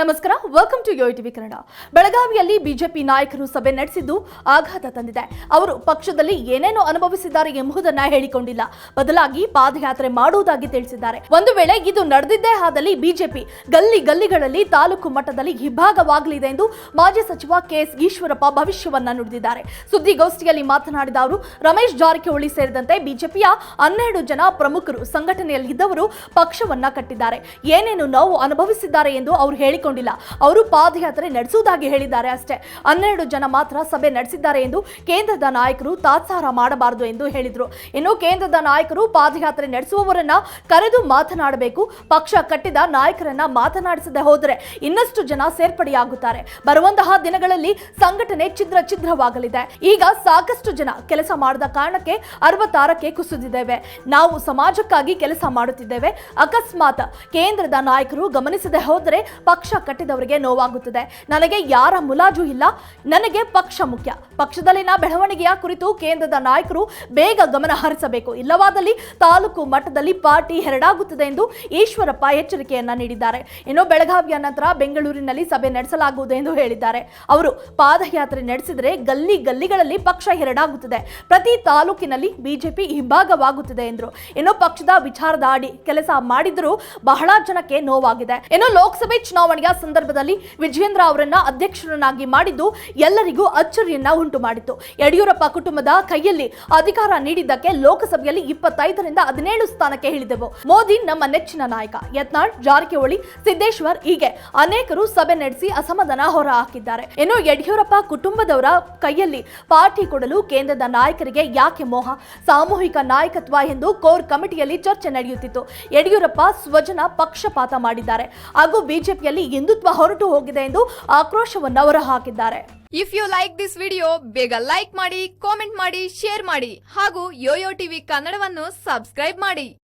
ನಮಸ್ಕಾರ welcome to yo TV Kannada ಬೆಳಗಾವಿಯಲ್ಲಿ BJP ನಾಯಕರು ಸಭೆ ನಡೆಸಿದ್ದು ಆಘಾತ ತಂದಿದೆ. ಅವರು ಪಕ್ಷದಲ್ಲಿ ಏನೇನು ಅನುಭವಿಸಿದ್ದಾರೆ ಎಂಬುದನ್ನ ಹೇಳಿಕೊಂಡಿಲ್ಲ. ಬದಲಾಗಿ ಪಾದಯಾತ್ರೆ ಮಾಡುವುದಾಗಿ ತಿಳಿಸಿದ್ದಾರೆ. ಒಂದು ವೇಳೆ ಇದು ನಡೆದಿದ್ದೇ ಆದಲ್ಲಿ ಬಿಜೆಪಿ ಗಲ್ಲಿ ಗಲ್ಲಿಗಳಲ್ಲಿ ತಾಲೂಕು ಮಟ್ಟದಲ್ಲಿ ಹಿಭಾಗವಾಗಲಿದೆ ಎಂದು ಮಾಜಿ ಸಚಿವ ಕೆಎಸ್ ಈಶ್ವರಪ್ಪ ಭವಿಷ್ಯವನ್ನ ನುಡಿದಿದ್ದಾರೆ. ಸುದ್ದಿಗೋಷ್ಠಿಯಲ್ಲಿ ಮಾತನಾಡಿದ ಅವರು, ರಮೇಶ್ ಜಾರಕಿಹೊಳಿ ಸೇರಿದಂತೆ ಬಿಜೆಪಿಯ ಹನ್ನೆರಡು ಜನ ಪ್ರಮುಖರು ಸಂಘಟನೆಯಲ್ಲಿದ್ದವರು ಪಕ್ಷವನ್ನ ಕಟ್ಟಿದ್ದಾರೆ. ಏನೇನು ನೋವು ಅನುಭವಿಸಿದ್ದಾರೆ ಎಂದು ಅವರು ಹೇಳಿಕೊಂಡಿಲ್ಲ ಅವರು ಪಾದಯಾತ್ರೆ ನಡೆಸುವುದಾಗಿ ಹೇಳಿದ್ದಾರೆ ಅಷ್ಟೇ. ಹನ್ನೆರಡು ಜನ ಮಾತ್ರ ಸಭೆ ನಡೆಸಿದ್ದಾರೆ ಎಂದು ಕೇಂದ್ರದ ನಾಯಕರು ತಾತ್ಸಾರ ಮಾಡಬಾರದು ಎಂದು ಹೇಳಿದರು. ಇನ್ನು ಕೇಂದ್ರದ ನಾಯಕರು ಪಾದಯಾತ್ರೆ ನಡೆಸುವವರನ್ನ ಕರೆದು ಮಾತನಾಡಬೇಕು. ಪಕ್ಷ ಕಟ್ಟಿದ ನಾಯಕರನ್ನ ಮಾತನಾಡಿಸದೆ ಹೋದರೆ ಇನ್ನಷ್ಟು ಜನ ಸೇರ್ಪಡೆಯಾಗುತ್ತಾರೆ. ಬರುವಂತಹ ದಿನಗಳಲ್ಲಿ ಸಂಘಟನೆ ಛಿದ್ರ ಛಿದ್ರವಾಗಲಿದೆ. ಈಗ ಸಾಕಷ್ಟು ಜನ ಕೆಲಸ ಮಾಡದ ಕಾರಣಕ್ಕೆ ಅರವತ್ತಾರಕ್ಕೆ ಕುಸಿದಿದ್ದೇವೆ. ನಾವು ಸಮಾಜಕ್ಕಾಗಿ ಕೆಲಸ ಮಾಡುತ್ತಿದ್ದೇವೆ. ಅಕಸ್ಮಾತ್ ಕೇಂದ್ರದ ನಾಯಕರು ಗಮನಿಸದೆ ಹೋದರೆ ಪಕ್ಷ ಕಟ್ಟಿದವರಿಗೆ ನೋವಾಗುತ್ತದೆ. ನನಗೆ ಯಾರ ಮುಲಾಜು ಇಲ್ಲ. ನನಗೆ ಪಕ್ಷ ಮುಖ್ಯ. ಪಕ್ಷದಲ್ಲಿನ ಬೆಳವಣಿಗೆಯ ಕುರಿತು ಕೇಂದ್ರದ ನಾಯಕರು ಬೇಗ ಗಮನ ಹರಿಸಬೇಕು. ಇಲ್ಲವಾದಲ್ಲಿ ತಾಲೂಕು ಮಟ್ಟದಲ್ಲಿ ಪಾರ್ಟಿ ಹೆರಡಾಗುತ್ತದೆ ಎಂದು ಈಶ್ವರಪ್ಪ ಎಚ್ಚರಿಕೆಯನ್ನ ನೀಡಿದ್ದಾರೆ. ಇನ್ನು ಬೆಳಗಾವಿಯ ನಂತರ ಬೆಂಗಳೂರಿನಲ್ಲಿ ಸಭೆ ನಡೆಸಲಾಗುವುದು ಎಂದು ಹೇಳಿದ್ದಾರೆ. ಅವರು ಪಾದಯಾತ್ರೆ ನಡೆಸಿದರೆ ಗಲ್ಲಿ ಗಲ್ಲಿಗಳಲ್ಲಿ ಪಕ್ಷ ಹೆರಡಾಗುತ್ತದೆ. ಪ್ರತಿ ತಾಲೂಕಿನಲ್ಲಿ ಬಿಜೆಪಿ ಹಿಂಭಾಗವಾಗುತ್ತದೆ ಎಂದರು. ಇನ್ನು ಪಕ್ಷದ ವಿಚಾರದ ಅಡಿ ಕೆಲಸ ಮಾಡಿದರೂ ಬಹಳ ಜನಕ್ಕೆ ನೋವಾಗಿದೆ. ಇನ್ನು ಲೋಕಸಭೆ ಚುನಾವಣೆಯ ಸಂದರ್ಭದಲ್ಲಿ ವಿಜಯೇಂದ್ರ ಅವರನ್ನ ಅಧ್ಯಕ್ಷರನ್ನಾಗಿ ಮಾಡಿದ್ದು ಎಲ್ಲರಿಗೂ ಅಚ್ಚರಿಯನ್ನ ಉಂಟು ಮಾಡಿತ್ತು. ಯಡಿಯೂರಪ್ಪ ಕುಟುಂಬದ ಕೈಯಲ್ಲಿ ಅಧಿಕಾರ ನೀಡಿದ್ದಕ್ಕೆ ಲೋಕಸಭೆಯಲ್ಲಿ ಇಪ್ಪತ್ತೈದರಿಂದ ಹದಿನೇಳು ಸ್ಥಾನಕ್ಕೆ ಇಳಿದೆವು. ಮೋದಿ ನಮ್ಮ ನೆಚ್ಚಿನ ನಾಯಕ. ಯತ್ನಾಳ್, ಜಾರಕಿಹೊಳಿ, ಸಿದ್ದೇಶ್ವರ್ ಹೀಗೆ ಅನೇಕರು ಸಭೆ ನಡೆಸಿ ಅಸಮಾಧಾನ ಹೊರಹಾಕಿದ್ದಾರೆ. ಇನ್ನು ಯಡಿಯೂರಪ್ಪ ಕುಟುಂಬದವರ ಕೈಯಲ್ಲಿ ಪಾರ್ಟಿ ಕೊಡಲು ಕೇಂದ್ರದ ನಾಯಕರಿಗೆ ಯಾಕೆ ಮೋಹ? ಸಾಮೂಹಿಕ ನಾಯಕತ್ವ ಎಂದು ಕೋರ್ ಕಮಿಟಿಯಲ್ಲಿ ಚರ್ಚೆ ನಡೆಯುತ್ತಿತ್ತು. ಯಡಿಯೂರಪ್ಪ ಸ್ವಜನ ಪಕ್ಷಪಾತ ಮಾಡಿದ್ದಾರೆ. ಹಾಗೂ ಬಿಜೆಪಿಯಲ್ಲಿ ಹಿಂದುತ್ವ ಹೊರಟು ಹೋಗಿದೆ ಎಂದು ಆಕ್ರೋಶವನ್ನು ಹೊರಹಾಕಿದ್ದಾರೆ if you like this video ಬೇಗ ಲೈಕ್ ಮಾಡಿ ಕಾಮೆಂಟ್ ಮಾಡಿ ಶೇರ್ ಮಾಡಿ ಹಾಗೂ ಯೋಯೋ ಟಿವಿ ಕನ್ನಡವನ್ನು ಸಬ್ಸ್ಕ್ರೈಬ್ ಮಾಡಿ.